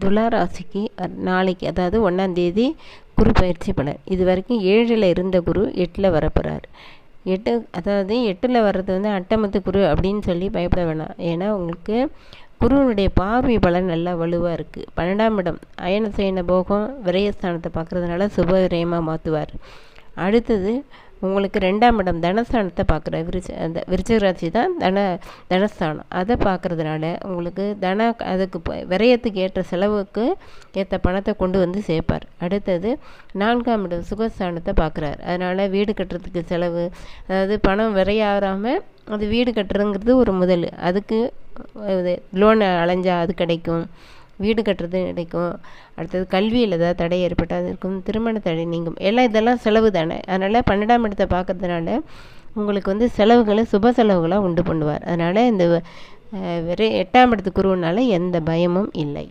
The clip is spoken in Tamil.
துலா ராசிக்கு நாளைக்கு அதாவது ஒன்றாந்தேதி குரு பயிற்சி பலன். இது வரைக்கும் ஏழில் இருந்த குரு எட்டில் வரப்போகிறார் எட்டு அதாவது எட்டில் வர்றது வந்து அட்டமத்து குரு அப்படின்னு சொல்லி பயப்பட வேணாம். ஏன்னா உங்களுக்கு குருவினுடைய பார்வை பலன் நல்லா வலுவாக இருக்குது பன்னெண்டாம் இடம் அயன சயன போகம் விரயஸ்தானத்தை பார்க்குறதுனால சுப விரயமாக மாற்றுவார் அடுத்தது உங்களுக்கு ரெண்டாம் இடம் தனஸ்தானத்தை பார்க்குற விருச்ச அந்த விருச்சிக ராசி தான் தன தனஸ்தானம். அதை பார்க்குறதுனால உங்களுக்கு தன அதுக்கு ப- விரயத்துக்கு ஏற்ற செலவுக்கு ஏற்ற பணத்தை கொண்டு வந்து சேர்ப்பார். அடுத்தது நான்காம் இடம் சுகஸ்தானத்தை பார்க்குறாரு. அதனால் வீடு கட்டுறதுக்கு செலவு அதாவது பணம் விரையாகாமல் அது வீடு கட்டுறதுங்கிறது ஒரு முதல். அதுக்கு லோன் அலைஞ்சா அது கிடைக்கும். வீடு கட்டுறது கிடைக்கும் அடுத்தது கல்வியில் ஏதாவது தடை ஏற்பட்டால் அது இருக்கும் திருமண தடை நீங்கும். எல்லாம் இதெல்லாம் செலவு தானே. அதனால் பன்னெண்டாம் இடத்தை பார்க்கறதுனால உங்களுக்கு வந்து செலவுகளை சுப செலவுகளாக உண்டு பண்ணுவார். அதனால் இந்த வெறும் எட்டாம் இடத்துக்கு குருவினால எந்த பயமும் இல்லை.